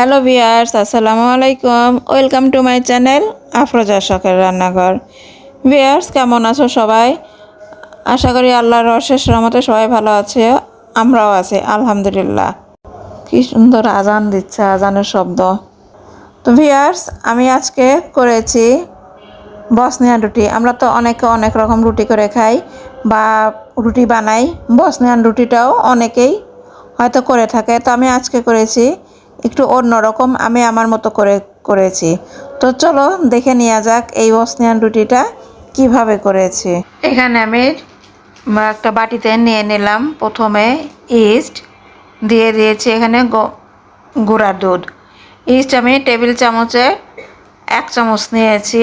Hello viewers, আসসালামু আলাইকুম। Welcome to my channel Afroza শখের রান্নাঘর। ভিয়ার্স, কেমন আছো সবাই? আশা করি আল্লাহর অশেষ রহমতে সবাই ভালো আছে, আমরাও আছি, আলহামদুলিল্লাহ। কি সুন্দর আজান দিচ্ছে, আজানের শব্দ। তো ভিয়ার্স, আমি আজকে করেছি বসনিয়ান রুটি। আমরা তো অনেকে অনেক রকম রুটি করে খাই বা রুটি বানাই। বসনিয়ান রুটিটাও অনেকেই হয়তো করে থাকে। তো আমি আজকে করেছি একটু অন্যরকম আমি আমার মতো করে করেছি। তো চলো দেখে নেওয়া যাক এই বসনিয়ান রুটিটা কীভাবে করেছি। এখানে আমি একটা বাটিতে নিয়ে নিলাম। প্রথমে ইস্ট দিয়ে দিয়েছি এখানে গুঁড়া দুধ। ইস্ট আমি টেবিল চামচে এক চামচ নিয়েছি,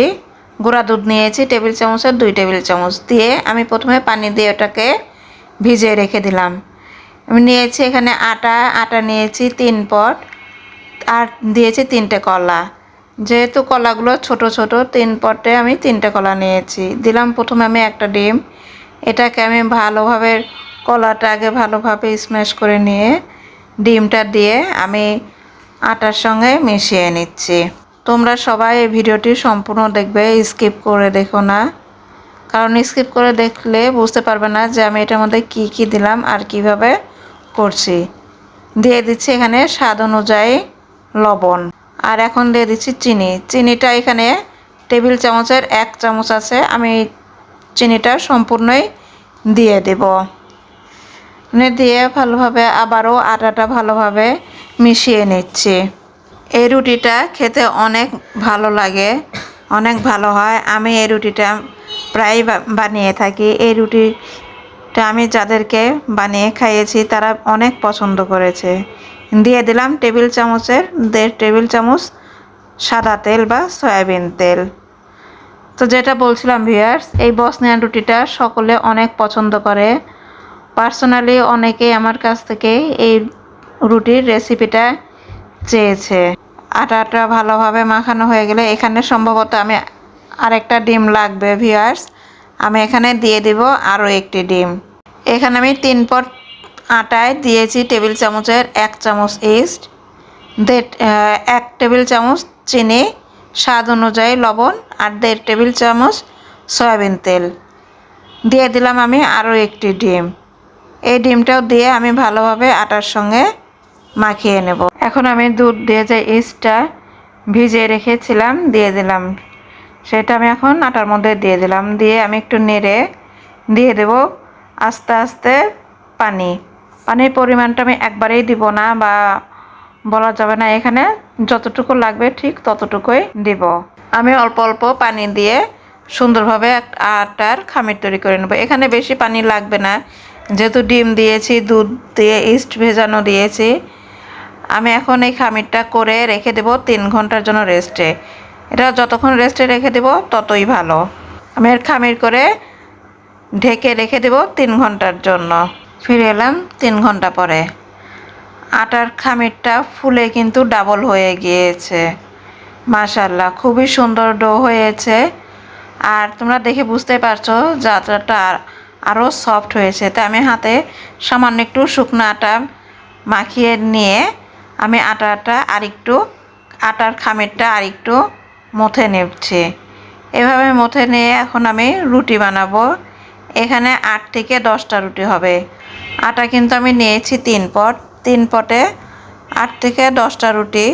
গুঁড়া দুধ নিয়েছি, টেবিল চামচের দুই টেবিল চামচ দিয়ে আমি প্রথমে পানি দিয়ে ওটাকে ভিজিয়ে রেখে দিলাম। আমি নিয়েছি এখানে আটা আটা নিয়েছি তিন পট। আর দিয়েছি তিনটে কলা। যেহেতু কলাগুলো ছোট ছোট, তিন পটে আমি তিনটে কলা নিয়েছি। দিলাম প্রথমে আমি একটা ডিম। এটাকে আমি ভালোভাবে কলাটা আগে ভালোভাবে স্ম্যাশ করে নিয়ে ডিমটা দিয়ে আমি আটার সঙ্গে মিশিয়ে নিচ্ছি। তোমরা সবাই এই ভিডিওটি সম্পূর্ণ দেখবে, স্কিপ করে দেখো না। কারণ স্কিপ করে দেখলে বুঝতে পারবে না যে আমি এটার মধ্যে কি কি দিলাম আর কীভাবে করছি। দিয়ে দিচ্ছি এখানে স্বাদ অনুযায়ী লবণ। আর এখন দিয়ে দিচ্ছি চিনি। চিনিটা এখানে টেবিল চামচের এক চামচ আছে। আমি চিনিটা সম্পূর্ণই দিয়ে দেব। মানে দিয়ে ভালোভাবে, আবারও আটাটা ভালোভাবে মিশিয়ে নিচ্ছি। এই রুটিটা খেতে অনেক ভালো লাগে, অনেক ভালো হয়। আমি এই রুটিটা প্রায় বানিয়ে থাকি। এই রুটিটা আমি যাদেরকে বানিয়ে খাইয়েছি, তারা অনেক পছন্দ করেছে। দিয়ে দিলাম টেবিল চামচের দেড় টেবিল চামচ সাদা তেল বা সয়াবিন তেল। তো যেটা বলছিলাম ভিউয়ার্স, এই বসনিয়ান রুটিটা সকলে অনেক পছন্দ করে। পার্সোনালি অনেকেই আমার কাছ থেকে এই রুটির রেসিপিটা চেয়েছে। আটাটা ভালোভাবে মাখানো হয়ে গেলে এখানে সম্ভবত আমি আরেকটা ডিম লাগবে ভিউয়ার্স। আমি এখানে দিয়ে দিব আরও একটি ডিম। এখানে আমি তিন পট আটায় দিয়েছি টেবিল চামচের এক চামচ ইস্ট, দেড় এক টেবিল চামচ চিনি, স্বাদ অনুযায়ী লবণ আর দেড় টেবিল চামচ সয়াবিন তেল। দিয়ে দিলাম আমি আরও একটি ডিম। এই ডিমটাও দিয়ে আমি ভালোভাবে আটার সঙ্গে মাখিয়ে নেব। এখন আমি দুধ দিয়ে যে ইস্টটা ভিজিয়ে রেখেছিলাম, দিয়ে দিলাম। সেটা আমি এখন আটার মধ্যে দিয়ে দিলাম। দিয়ে আমি একটু নেড়ে দিয়ে দেব আস্তে আস্তে পানি। পানির পরিমাণটা আমি একবারেই দিব না বা বলা যাবে না, এখানে যতটুকু লাগবে ঠিক ততটুকুই দিব। আমি অল্প অল্প পানি দিয়ে সুন্দরভাবে আটার খামির তৈরি করে নেব। এখানে বেশি পানি লাগবে না, যেহেতু ডিম দিয়েছি, দুধ দিয়ে ইস্ট ভেজানো দিয়েছি। আমি এখন এই খামিরটা করে রেখে দেব তিন ঘণ্টার জন্য রেস্টে। এটা যতক্ষণ রেস্টে রেখে দেব ততই ভালো। আমি এর খামির করে ঢেকে রেখে দেব তিন ঘণ্টার জন্য। ফিরে এলাম তিন ঘণ্টা পরে। আটার খামিরটা ফুলে কিন্তু ডাবল হয়ে গিয়েছে। মাশাল্লাহ খুবই সুন্দর ডো হয়েছে। আর তোমরা দেখে বুঝতে পারছ যে আটাটা আরও সফট হয়েছে। তাই আমি হাতে সামান্য একটু শুকনো আটা মাখিয়ে নিয়ে আমি আটাটা আরেকটু, আটার খামিরটা আরেকটু মথে নেছি এভাবে মথে নিয়ে এখন আমি রুটি বানাবো। এখানে আট থেকে দশটা রুটি হবে। আটা কিন্তু আমি নিয়েছি তিন পট। তিন পটে আট থেকে দশটা রুটি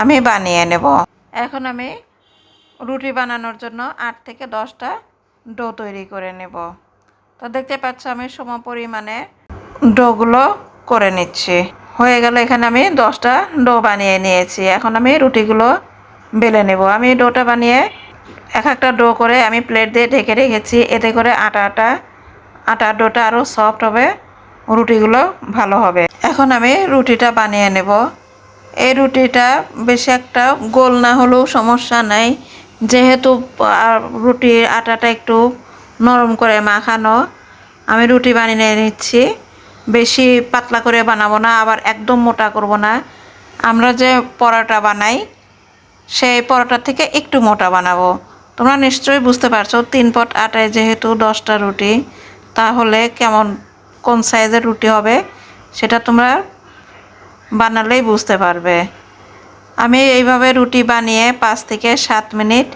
আমি বানিয়ে নেব। এখন আমি রুটি বানানোর জন্য আট থেকে দশটা ডো তৈরি করে নেব। তো দেখতে পাচ্ছ আমি সম পরিমাণে ডোগুলো করে নিচ্ছি। হয়ে গেল এখানে আমি দশটা ডো বানিয়ে নিয়েছি। এখন আমি রুটিগুলো বেলে নেব। আমি ডোটা বানিয়ে এক একটা ডো করে আমি প্লেট দিয়ে ঢেকে রেখেছি। এতে করে আটা আটা, আটার ডোটা আরও সফট হবে। রুটিগুলো ভালো হবে। এখন আমি রুটিটা বানিয়ে নেব। এই রুটিটা বেশি একটা গোল না হলেও সমস্যা নাই। যেহেতু রুটির আটাটা একটু নরম করে মাখানো, আমি রুটি বানিয়ে নিচ্ছি। বেশি পাতলা করে বানাবো না, আবার একদম মোটা করব না। আমরা যে পরোটা বানাই, সেই পরোটা থেকে একটু মোটা বানাবো। তোমরা নিশ্চয়ই বুঝতে পারছ, তিন পট আটায় যেহেতু দশটা রুটি, তাহলে কেমন কোন সাইজের রুটি হবে, সেটা তোমরা বানালেই বুঝতে পারবে। আমি এইভাবে রুটি বানিয়ে পাঁচ থেকে সাত মিনিট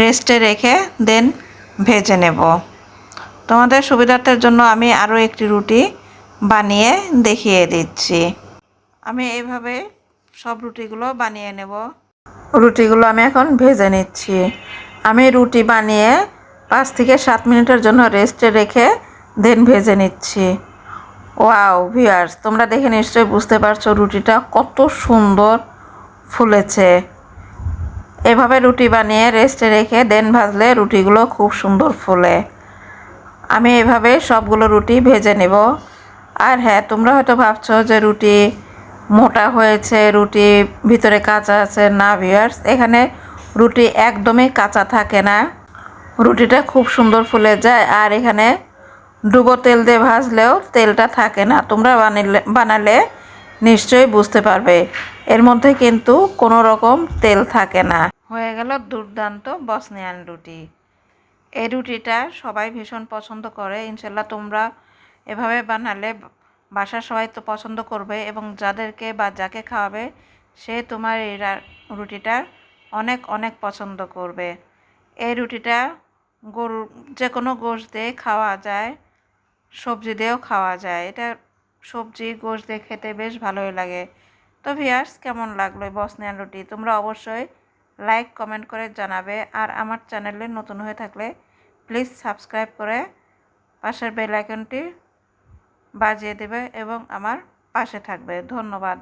রেস্টে রেখে দেন ভেজে নেব। তোমাদের সুবিধার্থের জন্য আমি আরও একটি রুটি বানিয়ে দেখিয়ে দিচ্ছি। আমি এইভাবে সব রুটিগুলো বানিয়ে নেব। রুটিগুলো আমি এখন ভেজে নিচ্ছি। আমি রুটি বানিয়ে পাঁচ থেকে সাত মিনিটের জন্য রেস্টে রেখে দেন ভেজে নিচ্ছি। ওয়াও ভিয়ার্স তোমরা দেখে নিশ্চয়ই বুঝতে পারছ রুটিটা কত সুন্দর ফুলেছে। এভাবে রুটি বানিয়ে রেস্টে রেখে দেন ভাজলে রুটিগুলো খুব সুন্দর ফুলে। আমি এভাবে সবগুলো রুটি ভেজে নেব। আর হ্যাঁ তোমরা হয়তো ভাবছ যে রুটি মোটা হয়েছে, রুটি ভিতরে কাঁচা আছে। না, ভিউয়ার্স, এখানে রুটি একদমই কাঁচা থাকে না। রুটিটা খুব সুন্দর ফুলে যায়। আর এখানে ডুবো তেল দিয়ে ভাজলেও তেলটা থাকে না। তোমরা বানালে বানালে নিশ্চয়ই বুঝতে পারবে। এর মধ্যে কিন্তু কোনো রকম তেল থাকে না। হয়ে গেল দুর্দান্ত বসনিয়ান রুটি। এই রুটিটা সবাই ভীষণ পছন্দ করে। ইনশাল্লাহ তোমরা এভাবে বানালে বাসার সবাই তো পছন্দ করবে এবং যাদেরকে বা যাকে খাওয়াবে, সে তোমার এই রুটিটা অনেক অনেক পছন্দ করবে। এই রুটিটা গরু যে কোনো গোশ দিয়ে খাওয়া যায়। সবজি দিয়েও খাওয়া যায়। এটা সবজি, গোশ দিয়ে খেতে বেশ ভালোই লাগে। তো ভিয়ার্স কেমন লাগল বসনিয়ান রুটি তোমরা অবশ্যই লাইক, কমেন্ট করে জানাবে। আর আমার চ্যানেলে নতুন হয়ে থাকলে প্লিজ সাবস্ক্রাইব করে পাশের বেল আইকনটি বাজিয়ে দেবে এবং আমার পাশে থাকবে। ধন্যবাদ।